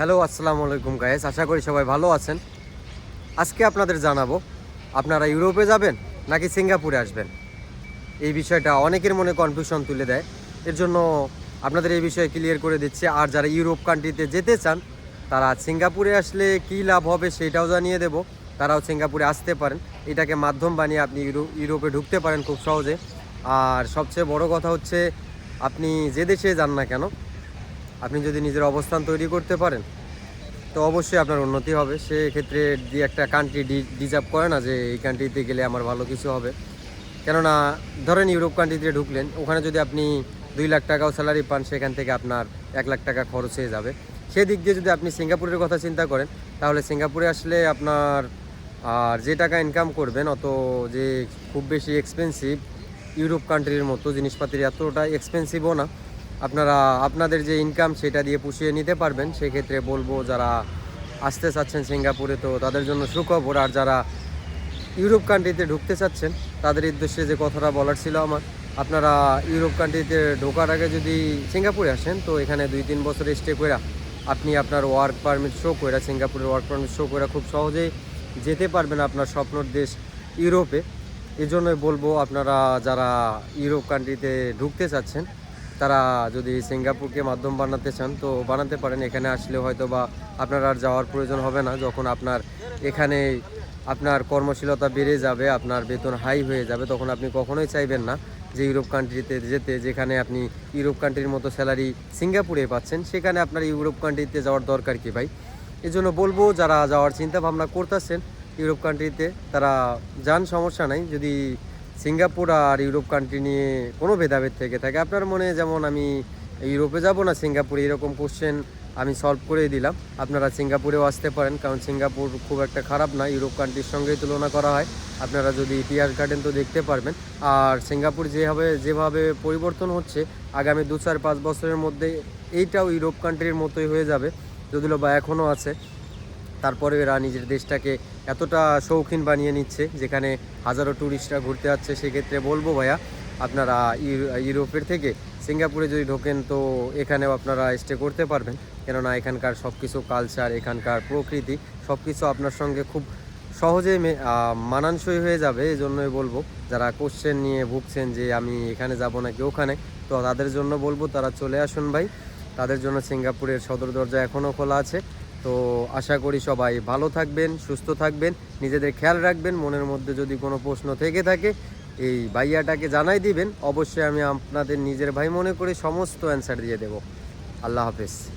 Hello, আসসালামু আলাইকুম guys আশা করি সবাই ভালো আছেন। আজকে আপনাদের জানাব, আপনারা ইউরোপে যাবেন নাকি সিঙ্গাপুরে আসবেন? এই বিষয়টা অনেকের মনে কনফিউশন তুলে দেয়। এর জন্য আপনাদের এই বিষয়ে ক্লিয়ার করে দিচ্ছি। আর যারা ইউরোপ কান্ট্রিতে যেতে চান, তারা সিঙ্গাপুরে আসলে কী লাভ হবে সেটাও জানিয়ে দেব। তারাও সিঙ্গাপুরে আসতে পারেন। এটাকে মাধ্যম বানিয়ে আপনি ইউরো- ইউরোপে ঢুকতে পারেন খুব সহজে। আর সবচেয়ে বড় কথা হচ্ছে, আপনি যে দেশে যান না কেন আপনি যদি নিজের অবস্থান তৈরি করতে পারেন, তো অবশ্যই আপনার উন্নতি হবে। সেক্ষেত্রে একটা কান্ট্রি ডিজার্ভ করে না যে এই কান্ট্রিতে গেলে আমার ভালো কিছু হবে। কেননা, ধরেন ইউরোপ কান্ট্রিতে ঢুকলেন, ওখানে যদি আপনি দুই লাখ টাকাও স্যালারি পান, সেখান থেকে আপনার এক লাখ টাকা খরচ হয়ে যাবে। সেদিক দিয়ে যদি আপনি সিঙ্গাপুরের কথা চিন্তা করেন, তাহলে সিঙ্গাপুরে আসলে আপনার, আর যে টাকা ইনকাম করবেন, অত যে খুব বেশি এক্সপেন্সিভ ইউরোপ কান্ট্রির মতো জিনিসপাতির এতটা এক্সপেন্সিভও না। আপনারা আপনাদের যে ইনকাম সেটা দিয়ে পুষিয়ে নিতে পারবেন, সেক্ষেত্রে বলব যারা আসতে চাচ্ছেন সিঙ্গাপুরে তো তাদের জন্য সুখবর। আর যারা ইউরোপ কান্ট্রিতে ঢুকতে চাচ্ছেন, তাদের উদ্দেশ্যে যে কথাটা বলার ছিল আমার, আপনারা ইউরোপ কান্ট্রিতে ঢোকার আগে যদি সিঙ্গাপুরে আসেন, তো এখানে দুই তিন বছর স্টে করে আপনি আপনার ওয়ার্ক পারমিট শো করে সিঙ্গাপুরের ওয়ার্ক পারমিট শো করে খুব সহজেই যেতে পারবেন আপনার স্বপ্নর দেশ ইউরোপে। এই জন্যই বলব আপনারা যারা ইউরোপ কান্ট্রিতে ঢুকতে চাচ্ছেন তারা যদি সিঙ্গাপুরকে মাধ্যম বানাতে চান, তো বানাতে পারেন। এখানে আসলে হয়তো বা আপনার আর যাওয়ার প্রয়োজন হবে না। যখন আপনার এখানে আপনার কর্মশীলতা বেড়ে যাবে, আপনার বেতন হাই হয়ে যাবে, তখন আপনি কখনোই চাইবেন না যে ইউরোপ কান্ট্রিতে যেতে, যেখানে আপনি ইউরোপ কান্ট্রির মতো স্যালারি সিঙ্গাপুরে পাচ্ছেন। সেখানে আপনার ইউরোপ কান্ট্রিতে যাওয়ার দরকার কি ভাই? এই জন্য বলব, যারা যাওয়ার চিন্তা ভাবনা করতেছেন ইউরোপ কান্ট্রিতে তারা যান, সমস্যা নাই। যদি সিঙ্গাপুর আর ইউরোপ কান্ট্রি নিয়ে কোনো ভেদাভেদ থেকে থাকে। আপনার মনে যেমন আমি ইউরোপে যাব না, সিঙ্গাপুরে এরকম কোশ্চেন আমি সলভ করে দিলাম। আপনারা সিঙ্গাপুরেও আসতে পারেন, কারণ সিঙ্গাপুর খুব একটা খারাপ না, ইউরোপ কান্ট্রির সঙ্গেই তুলনা করা হয়। আপনারা যদি ইতিহাস গার্ডেন তো দেখতে পারবেন। আর সিঙ্গাপুর যেভাবে যেভাবে পরিবর্তন হচ্ছে, আগামী দু চার পাঁচ বছরের মধ্যে এইটাও ইউরোপ কান্ট্রির মতোই হয়ে যাবে। যদিও বা এখনও আছে। তারপরে এরা নিজের দেশটাকে এতটা শৌখিন বানিয়ে নিচ্ছে, যেখানে হাজারো ট্যুরিস্টরা ঘুরতে যাচ্ছে সেক্ষেত্রে বলব ভাইয়া, আপনারা ইউ- ইউরোপের থেকে সিঙ্গাপুরে যদি ঢোকেন, তো এখানেও আপনারা স্টে করতে পারবেন। কেননা এখানকার সব কিছু কালচার এখানকার প্রকৃতি সব কিছু আপনার সঙ্গে খুব সহজেই মানানসই হয়ে যাবে এই জন্যই বলব। যারা কোশ্চেন নিয়ে ভুগছেন যে আমি এখানে যাব নাকি ওখানে, তো তাদের জন্য বলব, তারা চলে আসুন ভাই। তাদের জন্য সিঙ্গাপুরের সদর দরজা এখনও খোলা আছে। তো আশা করি সবাই ভালো থাকবেন, সুস্থ থাকবেন। নিজেদের খেয়াল রাখবেন, মনের মধ্যে যদি কোনো প্রশ্ন থেকে থাকে, এই ভাইয়াটাকে জানাই দিবেন। অবশ্যই আমি আপনাদের নিজের ভাই মনে করে সমস্ত অ্যান্সার দিয়ে দেব। আল্লাহ হাফেজ।